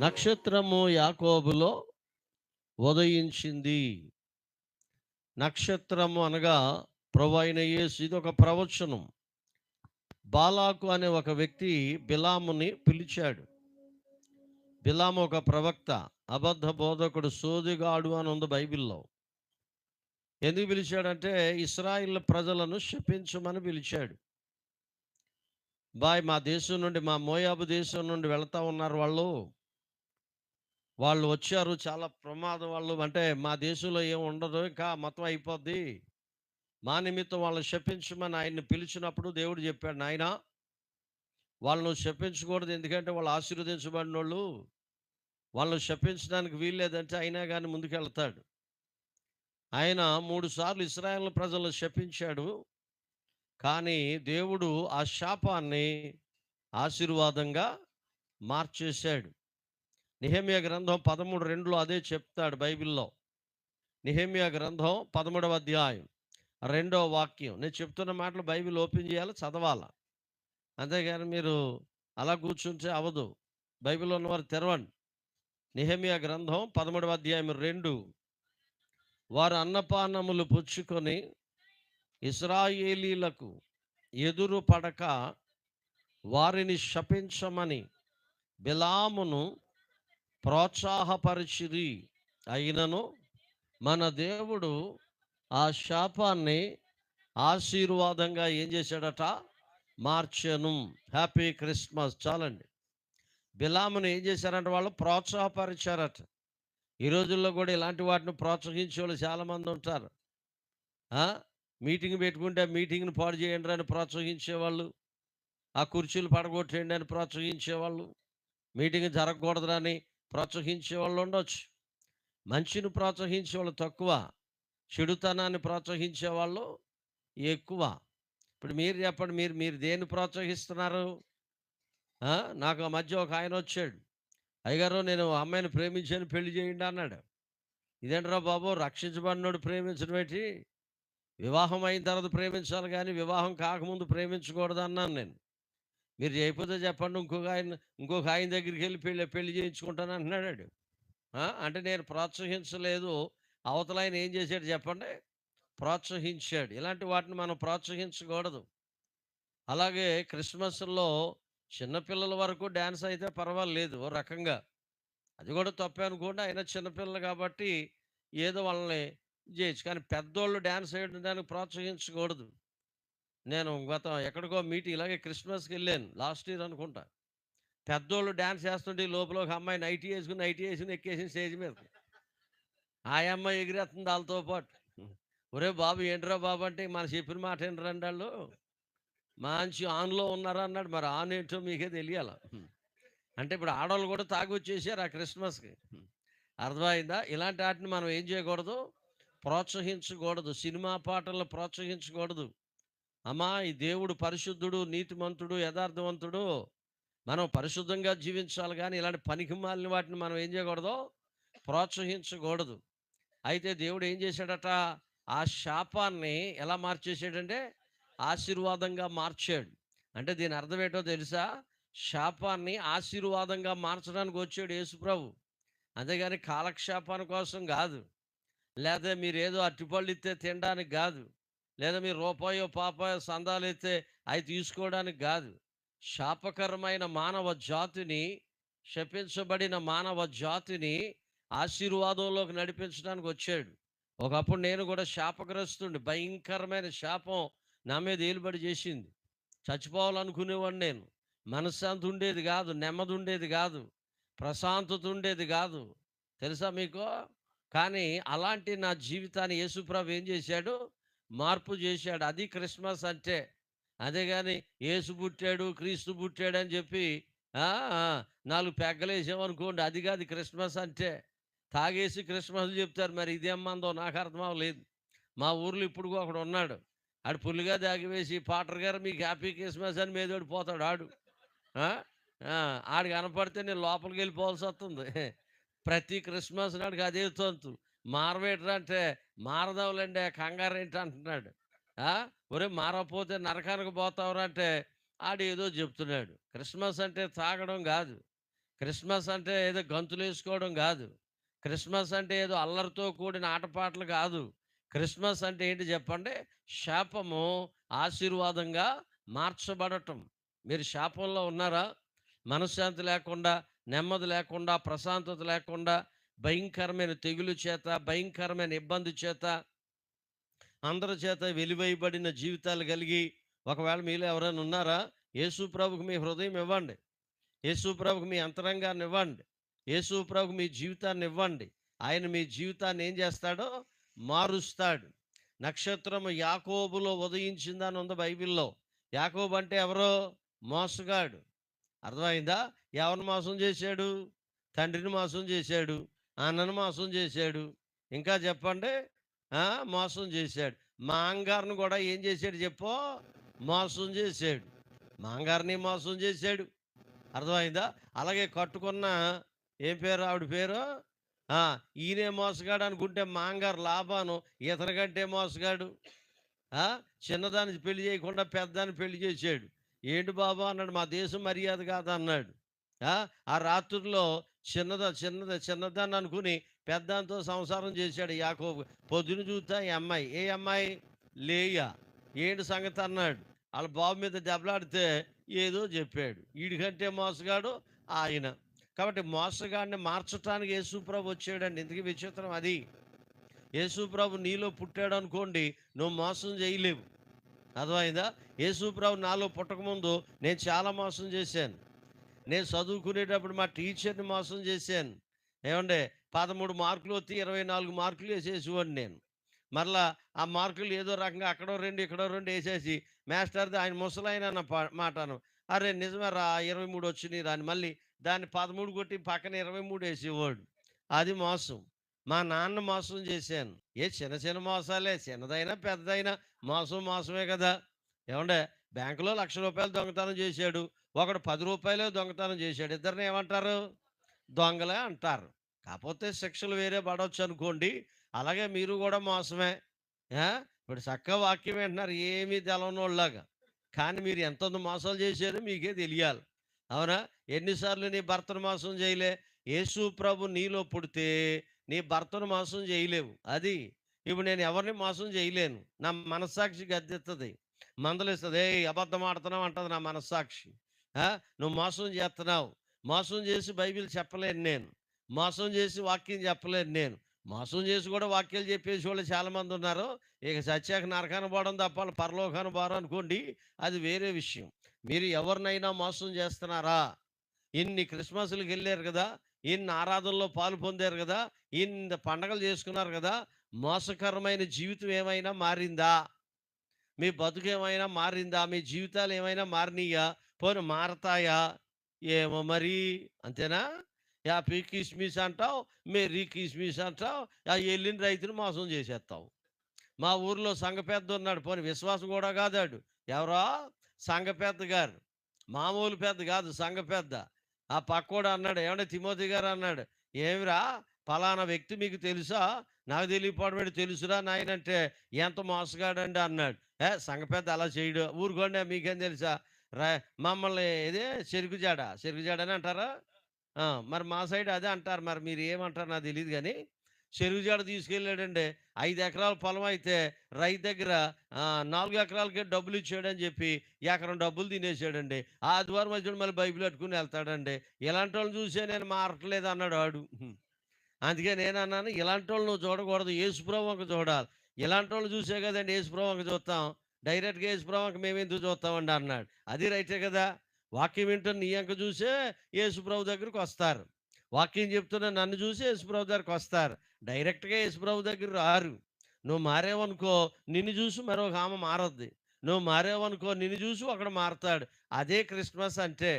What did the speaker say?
నక్షత్రము యాకోబులో ఉదయించింది. నక్షత్రము అనగా ప్రభు అయిన యేసు ఇది ఒక ప్రవచనం. బాలాకు అనే ఒక వ్యక్తి బిలాముని పిలిచాడు. బిలాము ఒక ప్రవక్త అబద్ధ బోధకుడు సోదిగాడు అని ఉంది బైబిల్లో. ఎందుకు పిలిచాడంటే ఇస్రాయిల్ ప్రజలను శపించమని పిలిచాడు. బాయ్ మా దేశం నుండి మా మోయాబు దేశం నుండి వెళ్తా ఉన్నారు వాళ్ళు. వాళ్ళు వచ్చారు. చాలా ప్రమాదం వాళ్ళు. అంటే మా దేశంలో ఏం ఉండదు. ఇంకా మొత్తం అయిపోద్ది. మా నిమిత్తం వాళ్ళని శపించమని ఆయన్ని పిలిచినప్పుడు దేవుడు చెప్పాడు నాయన వాళ్ళను శపించకూడదు. ఎందుకంటే వాళ్ళు ఆశీర్వదించబడిన వాళ్ళు వాళ్ళను శపించడానికి వీల్లేదంటే అయినా కానీ ముందుకెళ్తాడు. ఆయన మూడు సార్లు ఇస్రాయల్ ప్రజలను శపించాడు. కానీ దేవుడు ఆ శాపాన్ని ఆశీర్వాదంగా మార్చేశాడు. నిహమ్య గ్రంథం పదమూడు రెండులో అదే చెప్తాడు బైబిల్లో. నిహమ్య గ్రంథం పదమూడవ అధ్యాయం రెండవ వాక్యం. నేను చెప్తున్న మాటలు బైబిల్ ఓపెన్ చేయాలి? చదవాలా? అంతేగాని మీరు అలా కూర్చుంటే అవదు బైబిల్ ఉన్నవారు తెరవండి. నిహమ్య గ్రంథం పదమూడవ అధ్యాయం రెండు. వారు అన్నపానములు పుచ్చుకొని ఇస్రాయేలీలకు ఎదురు పడక వారిని శపించమని బిలామును ప్రోత్సాహపరిచిది అయినను మన దేవుడు ఆ శాపాన్ని ఆశీర్వాదంగా ఏం చేశాడట? మార్చను. Happy Christmas. చాలండి. బిలామును ఏం చేశారంటే వాళ్ళు ప్రోత్సాహపరిచారట. ఈ రోజుల్లో కూడా ఇలాంటి వాటిని ప్రోత్సహించే వాళ్ళు చాలామంది ఉంటారు. మీటింగ్ పెట్టుకుంటే ఆ మీటింగ్ని పాడు చేయండి అని ప్రోత్సహించేవాళ్ళు ఆ కుర్చీలు పడగొట్టేయండి అని ప్రోత్సహించేవాళ్ళు మీటింగ్ జరగకూడదని ప్రోత్సహించే వాళ్ళు ఉండొచ్చు. మంచిని ప్రోత్సహించే వాళ్ళు తక్కువ. చెడుతనాన్ని ప్రోత్సహించే వాళ్ళు ఎక్కువ. ఇప్పుడు మీరు చెప్పండి మీరు మీరు దేన్ని ప్రోత్సహిస్తున్నారు? నాకు ఆ మధ్య ఒక ఆయన వచ్చాడు. అయ్యగారు నేను అమ్మాయిని ప్రేమించాను పెళ్ళి చేయండి అన్నాడు. ఇదేంట్రా బాబు రక్షించబడినోడు ప్రేమించడం ఏంటి? వివాహం అయిన తర్వాత ప్రేమించాలి కానీ వివాహం కాకముందు ప్రేమించకూడదు అన్నాను నేను. మీరు చేయకపోతే చెప్పండి ఇంకొక ఆయన ఇంకొక ఆయన దగ్గరికి వెళ్ళి పెళ్ళి పెళ్ళి చేయించుకుంటాను అంటున్నాడు అంటే నేను ప్రోత్సహించలేదు. అవతల ఆయన ఏం చేశాడు చెప్పండి? ప్రోత్సహించాడు. ఇలాంటి వాటిని మనం ప్రోత్సహించకూడదు. అలాగే క్రిస్మస్లో చిన్నపిల్లల వరకు డ్యాన్స్ అయితే పర్వాలేదు ఓ రకంగా. అది కూడా తప్పే అనుకోండి. అయినా చిన్నపిల్లలు కాబట్టి ఏదో వాళ్ళని చేయొచ్చు కానీ పెద్దోళ్ళు డ్యాన్స్ వేయడానికి ప్రోత్సహించకూడదు. నేను గత ఎక్కడికో మీటింగ్ ఇలాగే క్రిస్మస్కి వెళ్ళాను లాస్ట్ ఇయర్ అనుకుంటా. పెద్దోళ్ళు డ్యాన్స్ చేస్తుంటే లోపల ఒక అమ్మాయి నైటీ వేసుకుని నైటీ వేసుకుని ఎక్కేసిన స్టేజ్ మీద. ఆ అమ్మాయి ఎగిరేస్తుంది వాళ్ళతో పాటు. ఒరే బాబు ఏంట్రా బాబు అంటే మన చెప్పిన మాట ఏంటండి వాళ్ళు మంచి ఆన్లో ఉన్నారా? అన్నాడు. మరి ఆన్ ఏంటో మీకే తెలియాల? అంటే ఇప్పుడు ఆడవాళ్ళు కూడా తాగి వచ్చేసారు ఆ క్రిస్మస్కి. అర్థమైందా? ఇలాంటి వాటిని మనం ఏం చేయకూడదు? ప్రోత్సహించకూడదు. సినిమా పాటలను ప్రోత్సహించకూడదు. అమ్మా ఈ దేవుడు పరిశుద్ధుడు నీతిమంతుడు యథార్థవంతుడు. మనం పరిశుద్ధంగా జీవించాలి కానీ ఇలాంటి పనికిమాలిన వాటిని మనం ఏం చేయకూడదు? ప్రోత్సహించకూడదు. అయితే దేవుడు ఏం చేశాడట? ఆ శాపాన్ని ఎలా మార్చేసాడంటే ఆశీర్వాదంగా మార్చాడు. అంటే దీని అర్థం ఏంటో తెలుసా? శాపాన్ని ఆశీర్వాదంగా మార్చడానికి వచ్చాడు యేసుప్రభు అంతేగాని కాలక్షేపాన్ని కోసం కాదు. లేదా మీరు ఏదో అట్టిపళ్ళు ఇస్తే తినడానికి కాదు. లేదా మీరు రూపాయో పాపాయో సందాలు అయితే అవి తీసుకోవడానికి కాదు. శాపకరమైన మానవ జాతిని శపించబడిన మానవ జాతిని ఆశీర్వాదంలోకి నడిపించడానికి వచ్చాడు. ఒకప్పుడు నేను కూడా శాపగ్రస్తుడి భయంకరమైన శాపం నా మీద ఏలుబడి చేసింది. చచ్చిపోవాలనుకునేవాడిని నేను. మనశ్శాంతి ఉండేది కాదు నెమ్మది ఉండేది కాదు ప్రశాంతత ఉండేది కాదు. తెలుసా మీకు? కానీ అలాంటి నా జీవితాన్ని యేసుప్రభు ఏం చేశాడు? మార్పు చేశాడు. అది క్రిస్మస్ అంటే. అదే కానీ పుట్టాడు క్రీస్తు పుట్టాడు అని చెప్పి నాలుగు పెగ్గలేసామనుకోండి అది కాదు క్రిస్మస్ అంటే. తాగేసి క్రిస్మస్ చెప్తారు మరి ఇదేమ్మందో నాకు అర్థం అవ్వలేదు. మా ఊర్లో ఇప్పుడు ఒకడు ఉన్నాడు. ఆడు పుల్లిగా దాగివేసి పాటర్ గారు మీకు హ్యాపీ క్రిస్మస్ అని మీదోడి పోతాడు ఆడు. ఆడు కనపడితే నేను లోపలికి వెళ్ళిపోవాల్సి వస్తుంది. ప్రతి క్రిస్మస్ నాడికి అదే తంతు. మారవేటరా అంటే మారదావులండి కంగారు ఏంటి అంటున్నాడు ఒరే మారకపోతే నరకానికి పోతావురా అంటే ఆడు ఏదో చెప్తున్నాడు. క్రిస్మస్ అంటే తాగడం కాదు. క్రిస్మస్ అంటే ఏదో గంతులు వేసుకోవడం కాదు. క్రిస్మస్ అంటే ఏదో అల్లరితో కూడిన ఆటపాటలు కాదు. క్రిస్మస్ అంటే ఏంటి చెప్పండి? శాపము ఆశీర్వాదంగా మార్చబడటం. మీరు శాపంలో ఉన్నారా? మనశ్శాంతి లేకుండా నెమ్మది లేకుండా ప్రశాంతత లేకుండా భయంకరమైన తెగులు చేత భయంకరమైన ఇబ్బంది చేత అందరి చేత వెలివేయబడిన జీవితాలు కలిగి ఒకవేళ మీలో ఎవరైనా ఉన్నారా యేసు ప్రభుకు మీ హృదయం ఇవ్వండి. యేసు ప్రభుకు మీ అంతరంగాన్ని ఇవ్వండి. యేసు ప్రభుకు మీ జీవితాన్ని ఇవ్వండి. ఆయన మీ జీవితాన్ని ఏం చేస్తాడో మారుస్తాడు. నక్షత్రము యాకోబులో ఉదయించిందని ఉంది బైబిల్లో. యాకోబు అంటే ఎవరో? మోసగాడు. అర్థమైందా? ఎవరిని మోసం చేశాడు? తండ్రిని మోసం చేశాడు. అన్నను మోసం చేశాడు. ఇంకా చెప్పండి? మోసం చేశాడు. మాంగారిని కూడా ఏం చేశాడు చెప్పో? మోసం చేశాడు. మాంగారిని మోసం చేశాడు. అర్థమైందా? అలాగే కట్టుకున్న ఏం పేరు? ఆవిడ పేరు? ఈయనే మోసగాడు అనుకుంటే మాంగారు లాభాను. ఇతని కంటే మోసగాడు. చిన్నదానికి చిన్నదాన్ని పెళ్ళి చేయకుండా పెద్దదాన్ని పెళ్ళి చేశాడు. ఏంటి బాబా అన్నాడు మా దేశం మర్యాద కాదు అన్నాడు ఆ రాత్రుల్లో చిన్నద చిన్నద చిన్నదాన్ని అనుకుని పెద్దంతో సంసారం చేశాడు యాకోబు. పొద్దున చూస్తా ఈ అమ్మాయి. ఏ అమ్మాయి? లేయా. ఏంటి సంగతి అన్నాడు. వాళ్ళ బాబు మీద దెబ్బలాడితే ఏదో చెప్పాడు. వీడికంటే మోసగాడు ఆయన. కాబట్టి మోసగాడిని మార్చడానికి యేసుప్రభు వచ్చాడండి. ఎందుకు విచిత్రం అది. యేసుప్రభు నీలో పుట్టాడు అనుకోండి నువ్వు మోసం చేయలేవు. అర్థమైందా? యేసుప్రభు నాలో పుట్టకముందు నేను చాలా మోసం చేశాను. నేను చదువుకునేటప్పుడు మా టీచర్ని మోసం చేశాను. ఏమంటే పదమూడు మార్కులు వచ్చి ఇరవై నాలుగు మార్కులు వేసేసేవాడిని నేను. మరలా ఆ మార్కులు ఏదో రకంగా అక్కడో రెండు ఇక్కడో రెండు వేసేసి మాస్టర్ది ఆయన ముసలాయన మాటను. అరే నిజమే రా ఇరవై మూడు వచ్చినాయి రాని. మళ్ళీ దాన్ని పదమూడు కొట్టి పక్కన ఇరవై మూడు వేసేవాడు. అది మోసం. మా నాన్న మోసం చేశాను. ఏ చిన్న చిన్న మోసాలే. చిన్నదైనా పెద్దదైనా మోసం మోసమే కదా. ఏమంటే బ్యాంకులో లక్ష రూపాయలు దొంగతనం చేశాడు. ఒకడు పది రూపాయలే దొంగతనం చేశాడు. ఇద్దరిని ఏమంటారు? దొంగలే అంటారు. కాకపోతే శిక్షలు వేరే పడవచ్చు అనుకోండి. అలాగే మీరు కూడా మోసమే. ఇప్పుడు చక్కగా వాక్యం వింటున్నారు. ఏమీ తెలవనోళ్ళగా కానీ మీరు ఎంత మోసాలు చేశారో మీకే తెలియాలి. అవునా? ఎన్నిసార్లు నీ భర్తను మోసం చేయలే? యేసు ప్రభు నీలో పుడితే నీ భర్తను మోసం చేయలేవు. అది. ఇప్పుడు నేను ఎవరిని మోసం చేయలేను. నా మనస్సాక్షి గద్దెత్తది. మందలిస్తుంది. ఏ అబద్ధం ఆడుతున్నాం అంటది నా మనస్సాక్షి. నువ్వు మోసం చేస్తున్నావు మోసం చేసి బైబిల్ చెప్పలేను నేను. మోసం చేసి వాక్యం చెప్పలేను నేను. మోసం చేసి కూడా వాక్యాలు చెప్పేసి వాళ్ళు చాలామంది ఉన్నారు. ఇక సత్యాక నరకాన్ని పోవడం తప్ప వాళ్ళు పరలోకాన్ని పోరు అనుకోండి అది వేరే విషయం. మీరు ఎవరినైనా మోసం చేస్తున్నారా? ఇన్ని క్రిస్మస్లకు వెళ్ళారు కదా ఇన్ని ఆరాధనలో పాలు పొందారు కదా ఇన్ని పండగలు చేసుకున్నారు కదా మోసకరమైన జీవితం ఏమైనా మారిందా? మీ బతుకు ఏమైనా మారిందా? మీ జీవితాలు ఏమైనా మారినాయా? పోనీ మారతాయా? ఏమో మరి. అంతేనా? యాపీ కిస్మిస్ అంటావు మేరీ కిస్మిస్ అంటావు ఆ వెళ్ళిన రైతుని మోసం చేసేస్తావు మా ఊర్లో సంఘ పెద్ద ఉన్నాడు. పోనీ విశ్వాసం కూడా కాదాడు ఎవరో? సంఘ పెద్ద గారు. మామూలు పెద్ద కాదు సంఘ పెద్ద. ఆ పక్కోడు అన్నాడు ఏమంటే తిమోతి గారు అన్నాడు ఏమిరా? ఫలానా వ్యక్తి మీకు తెలుసా? నాకు తెలియపోవడం తెలుసురా నాయనంటే ఎంత మోసగాడండి అన్నాడు. ఏ సంఘ పెద్ద అలా చేయడు. ఊరుకోండి మీకేం తెలుసా? మమ్మల్ని ఇదే చెరుకు జాడ అని అంటారా మరి మా సైడ్ అదే అంటారు. మరి మీరు ఏమంటారు నాకు తెలియదు కానీ చెరుకుజాడ తీసుకెళ్ళాడండి. ఐదు ఎకరాల పొలం అయితే రైతు దగ్గర నాలుగు ఎకరాలకే డబ్బులు ఇచ్చాడని చెప్పి ఎకరం డబ్బులు తినేసాడండి. ఆదివారం వచ్చాడు మళ్ళీ బైబిల్ పట్టుకుని వెళ్తాడండి. ఇలాంటి వాళ్ళని చూసే నేను మారట్లేదు అన్నాడు వాడు. అందుకే నేను అన్నాను ఇలాంటి వాళ్ళు నువ్వు చూడకూడదు. యేసుప్రభు ఒక చూడాలి. ఇలాంటి వాళ్ళు చూసే కదండి యేసుప్రభు ఒక చూస్తాం. డైరెక్ట్గా యేసుప్రభు మేము ఎందుకు చూస్తామండి అన్నాడు. అది రైటే కదా! వాక్యం వింటున్న నీ అంక చూసే యేసుప్రభు దగ్గరికి వస్తారు. వాక్యం చెప్తున్న నన్ను చూసి యేసుప్రభు దగ్గరకు వస్తారు. డైరెక్ట్గా యేసుప్రభు దగ్గర రారు. నువ్వు మారేవనుకో నిన్ను చూసి మరొక ఆమె మారద్ది. నువ్వు మారేవనుకో నిన్ను చూసి ఒకడు మారతాడు. అదే క్రిస్మస్ అంటే